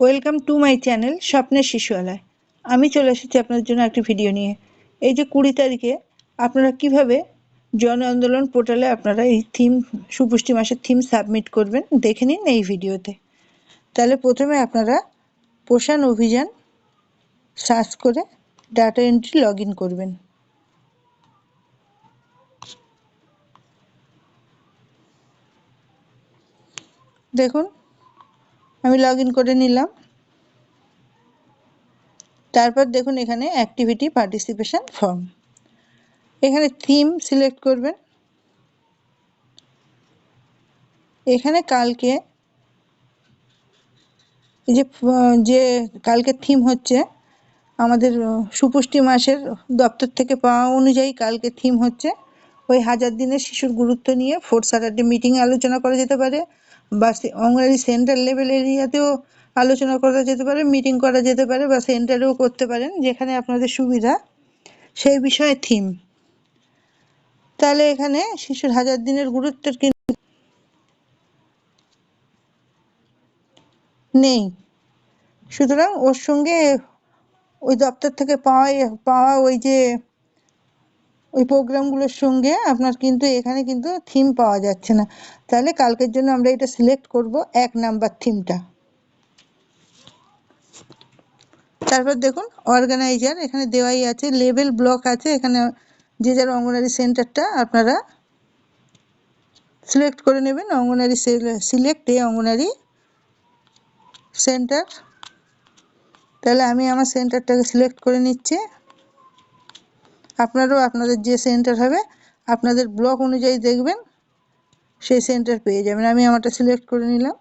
Welcome to my channel স্বপ্নের শিশুয়ালয়। আমি চলে এসেছি আপনাদের জন্য একটি ভিডিও নিয়ে। এই যে কুড়ি তারিখে আপনারা কীভাবে জন আন্দোলন পোর্টালে আপনারা এই থিম, সুপুষ্টি মাসের থিম সাবমিট করবেন, দেখে নিন এই ভিডিওতে। তাহলে প্রথমে আপনারা পোষণ অভিযান সার্চ করে ডাটা এন্ট্রি লগ করবেন। দেখুন আমি লগ করে নিলাম। তারপর দেখুন এখানে অ্যাক্টিভিটি পার্টিসিপেশন ফর্ম এখানে থিম সিলেক্ট করবেন। এখানে কালকে যে যে কালকে থিম হচ্ছে, আমাদের সুপুষ্টি মাসের দপ্তর থেকে পাওয়া অনুযায়ী কালকে থিম হচ্ছে। ওই হাজার দিনের শিশুর গুরুত্ব নিয়ে ফোর্থ স্যাটারডে মিটিংয়ে আলোচনা করা যেতে পারে। বা অঙ্গনারী সেন্ট্রাল লেভেল এরিয়াতেও আলোচনা করা যেতে পারে, মিটিং করা যেতে পারে বা সেন্টারেও করতে পারেন যেখানে আপনাদের সুবিধা। সেই বিষয়ে থিম। তাহলে এখানে শিশুর হাজার দিনের গুরুত্বের কিন্তু নেই। সুতরাং ওর সঙ্গে ওই দপ্তর থেকে পাওয়া পাওয়া ওই যে ওই প্রোগ্রামগুলোর সঙ্গে আপনার কিন্তু এখানে কিন্তু থিম পাওয়া যাচ্ছে না। তাহলে কালকের জন্য আমরা এটা সিলেক্ট করব এক নাম্বার থিমটা তারপর দেখুন অর্গানাইজার এখানে দেওয়াই আছে লেভেল ব্লক আছে, এখানে যে যার অঙ্গনারী সেন্টারটা আপনারা সিলেক্ট করে নেবেন, অঙ্গনারী সিলেক্ট এ অঙ্গনারী সেন্টার তাহলে আমি আমার সেন্টারটাকে সিলেক্ট করে নিচ্ছি। আপনারাও আপনাদের যে সেন্টার হবে, আপনাদের ব্লক অনুযায়ী দেখবেন, সেই সেন্টার পেয়ে যাবেন। আমি আমারটা সিলেক্ট করে নিলাম।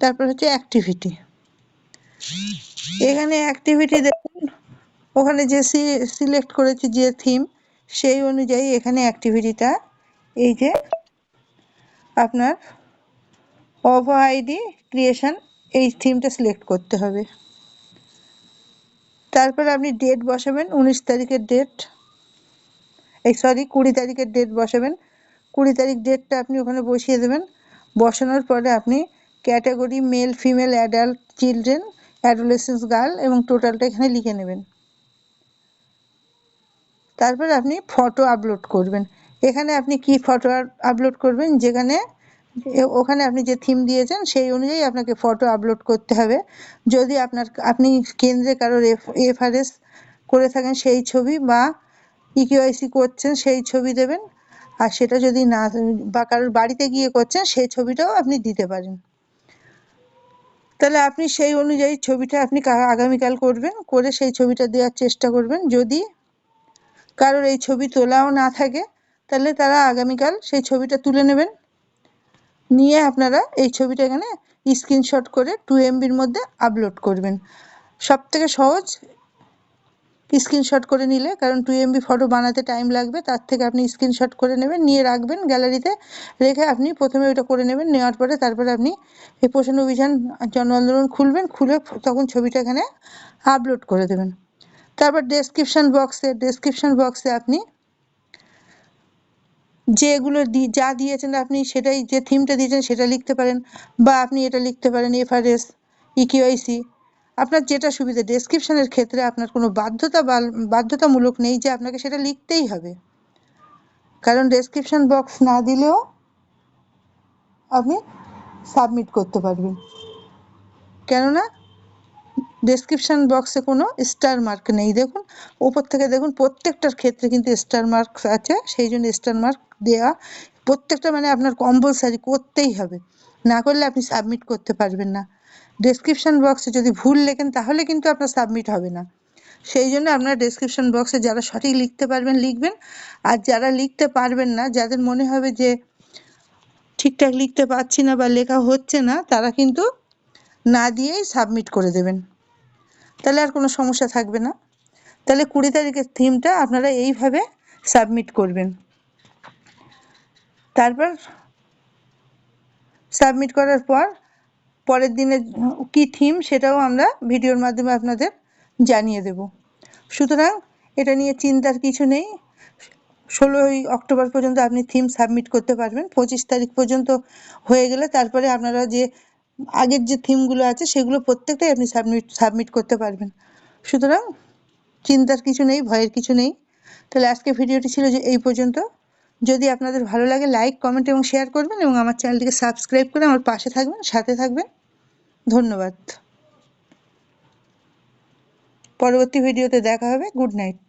তারপর হচ্ছে অ্যাক্টিভিটি এখানে অ্যাক্টিভিটি দেখুন, ওখানে যে সিলেক্ট করেছি যে থিম সেই অনুযায়ী এখানে অ্যাক্টিভিটিটা এই যে আপনার অফ আইডি ক্রিয়েশন এই থিমটা সিলেক্ট করতে হবে। তারপর আপনি ডেট বসাবেন, উনিশ তারিখের ডেট এই সরি কুড়ি তারিখের ডেট বসাবেন। কুড়ি তারিখ ডেটটা আপনি ওখানে বসিয়ে দেবেন। বসানোর পরে আপনি category male female adult children adolescence girl এবং টোটালটা এখানে লিখে নেবেন। তারপর আপনি ফটো আপলোড করবেন। এখানে আপনি কি ফটো আপলোড করবেন? যেখানে ওখানে আপনি যে থিম দিয়েছেন, সেই অনুযায়ী আপনাকে ফটো আপলোড করতে হবে। যদি আপনার, আপনি কেন্দ্রে কারোর এফ এফআরএস করে থাকেন, সেই ছবি বা ইকিওআইসি করছেন, সেই ছবি দেবেন। আর সেটা যদি না, বা কারোর বাড়িতে গিয়ে করছেন, সেই ছবিটাও আপনি দিতে পারেন। তাহলে আপনি সেই অনুযায়ী ছবিটা আপনি আগামীকাল করবেন, করে সেই ছবিটা দেওয়ার চেষ্টা করবেন। যদি কারোর এই ছবি তোলাও না থাকে, তাহলে তারা আগামীকাল সেই ছবিটা তুলে নেবেন। নিয়ে আপনারা এই ছবিটা এখানে স্ক্রিনশট করে টু এমবির মধ্যে আপলোড করবেন। সব থেকে সহজ স্ক্রিনশট করে নিলে, কারণ টু এমবি ফটো বানাতে টাইম লাগবে, তার থেকে আপনি স্ক্রিনশট করে নেবেন, নিয়ে রাখবেন গ্যালারিতে রেখে আপনি প্রথমে ওইটা করে নেবেন, নেওয়ার পরে তারপরে আপনি এই পোষণ অভিযান জন আন্দোলন খুলবেন, খুলে তখন ছবিটা এখানে আপলোড করে দেবেন। তারপর ডেসক্রিপশান বক্সে ডেসক্রিপশান বক্সে আপনি যেগুলো যা দিয়েছেন আপনি সেটাই, যে থিমটা দিয়েছেন সেটা লিখতে পারেন বা আপনি এটা লিখতে পারেন এফআরএস ইকিউআইসি আপনার যেটা সুবিধা ডেসক্রিপশনের ক্ষেত্রে আপনার কোনো বাধ্যতা বাধ্যতামূলক নেই যে আপনাকে সেটা লিখতেই হবে। কারণ ডেসক্রিপশন বক্স না দিলেও আপনি সাবমিট করতে পারবেন। কেননা ডেসক্রিপশন বক্সে কোনো স্টার মার্ক নেই। দেখুন, উপর থেকে দেখুন, প্রত্যেকটার ক্ষেত্রে কিন্তু স্টার মার্ক আছে। সেই জন্য স্টার মার্ক দেওয়া প্রত্যেকটা মানে আপনার কম্পালসারি করতেই হবে। না করলে আপনি সাবমিট করতে পারবেন না। ডেসক্রিপশন বক্সে যদি ভুল লেখেন, তাহলে কিন্তু আপনার সাবমিট হবে না। সেই জন্য আপনার ডেসক্রিপশন বক্সে যারা সঠিক লিখতে পারবেন, লিখবেন। আর যারা লিখতে পারবেন না, যাদের মনে হবে যে ঠিকঠাক লিখতে পারছি না বা লেখা হচ্ছে না, তারা কিন্তু না দিয়েই সাবমিট করে দেবেন। তাহলে আর কোনো সমস্যা থাকবে না। তাহলে কুড়ি তারিখের থিমটা আপনারা এইভাবে সাবমিট করবেন। তারপর সাবমিট করার পর পরের দিনে কি থিম সেটাও আমরা ভিডিওর মাধ্যমে আপনাদের জানিয়ে দেব। সুতরাং এটা নিয়ে চিন্তার কিছু নেই। ষোলোই অক্টোবর পর্যন্ত আপনি থিম সাবমিট করতে পারবেন। পঁচিশ তারিখ পর্যন্ত হয়ে গেলে তারপরে আপনারা যে আগের যে থিমগুলো আছে সেগুলো প্রত্যেকটাই আপনি সাবমিট সাবমিট করতে পারবেন। সুতরাং চিন্তার কিছু নেই, ভয়ের কিছু নেই। তাহলে আজকে ভিডিওটি ছিল যে এই পর্যন্ত। যদি আপনাদের ভালো লাগে লাইক কমেন্ট এবং শেয়ার করবেন এবং আমার চ্যানেলটিকে সাবস্ক্রাইব করে আমার পাশে থাকবেন, সাথে থাকবেন। ধন্যবাদ। পরবর্তী ভিডিওতে দেখা হবে। Good night